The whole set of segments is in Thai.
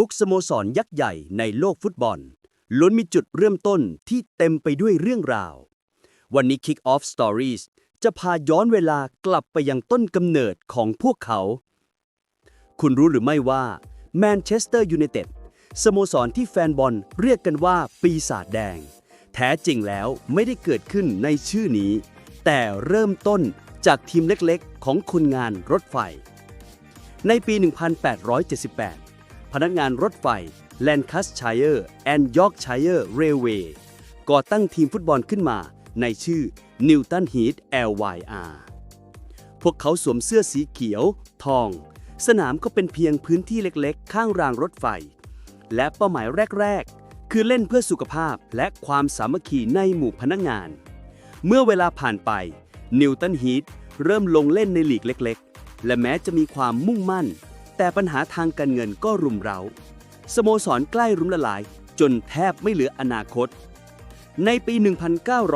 ทุกสโมสรยักษ์ใหญ่ในโลกฟุตบอล ล้วนมีจุดเริ่มต้นที่เต็มไปด้วยเรื่องราว วันนี้ Kick Off Stories จะพาย้อนเวลากลับไปยังต้นกำเนิดของพวกเขา คุณรู้หรือไม่ว่าแมนเชสเตอร์ยูไนเต็ดสโมสรที่แฟนบอลเรียกกันว่าปีศาจแดง แท้จริงแล้วไม่ได้เกิดขึ้นในชื่อนี้ แต่เริ่มต้นจากทีมเล็กๆ ของคนงานรถไฟ ในปี 1878 พนักงานรถไฟ Lancashire and Yorkshire Railway ก่อตั้งทีมฟุตบอลขึ้นมาในชื่อ Newton Heath LYR พวกเขาสวมเสื้อสีเขียว ทอง สนามก็เป็นเพียงพื้นที่เล็กๆ ข้างรางรถไฟ และเป้าหมายแรก ๆ คือเล่นเพื่อสุขภาพและความสามัคคีในหมู่พนักงาน เมื่อเวลาผ่านไปนิวตันฮีทเริ่มลงเล่นในลีกเล็ก ๆ และแม้จะมีความมุ่งมั่น แต่ปัญหาทางการเงินก็รุมเร้า สโมสรใกล้รุมละลาย จนแทบไม่เหลืออนาคต ในปี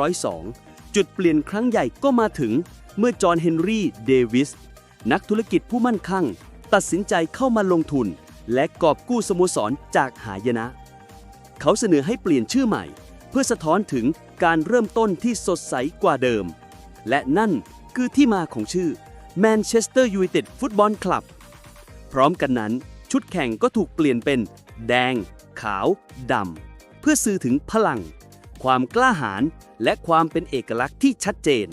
1902 จุดเปลี่ยนครั้งใหญ่ก็มาถึงเมื่อจอห์นเฮนรี่เดวิส นักธุรกิจผู้มั่นคงตัดสินใจเข้ามาลงทุน และกอบกู้สโมสรจากหายนะ เขาเสนอให้เปลี่ยนชื่อใหม่ เพื่อสะท้อนถึงการเริ่มต้นที่สดใสกว่าเดิม และนั่นคือที่มาของชื่อ Manchester United Football Club พร้อมกันนั้น ชุดแข่งก็ถูกเปลี่ยนเป็น แดง ขาวดำเพื่อสื่อถึงพลัง ความกล้าหาญและความเป็นเอกลักษณ์ที่ชัดเจน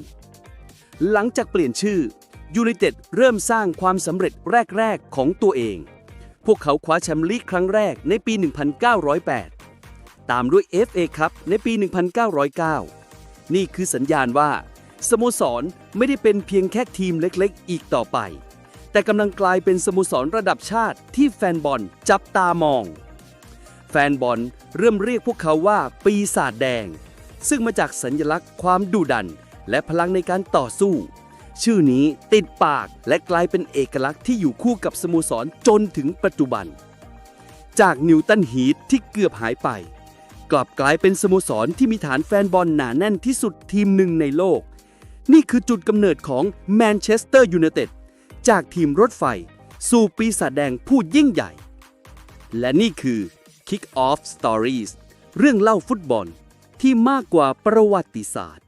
หลังจากเปลี่ยนชื่อยูไนเต็ดเริ่มสร้างความสำเร็จแรก ๆ ของตัวเอง พวกเขาคว้าแชมป์ลีกครั้งแรกในปี 1908 ตามด้วย FA ครับในปี 1909 นี่คือสัญญาณว่า สโมสรไม่ได้เป็นเพียงแค่ทีมเล็ก ๆ อีกต่อไป แต่กำลังกลายเป็นสโมสรระดับชาติที่แฟนบอลจับตามอง แฟนบอลเริ่มเรียกพวกเขาว่าปีศาจแดง ซึ่งมาจากสัญลักษณ์ความดุดัน และพลังในการต่อสู้ ชื่อนี้ติดปากและกลายเป็นเอกลักษณ์ที่อยู่คู่กับสโมสรจนถึงปัจจุบัน จากนิวตันฮีทที่เกือบหายไป กลับกลายเป็นสโมสรที่มีฐานแฟนบอลหนาแน่นที่สุดทีมหนึ่งในโลก นี่คือจุดกำเนิดของแมนเชสเตอร์ยูไนเต็ด จากทีมรถไฟ สู่ปีศาจแดงผู้ยิ่งใหญ่ และนี่คือ Kick Off Stories เรื่องเล่าฟุตบอลที่มากกว่าประวัติศาสตร์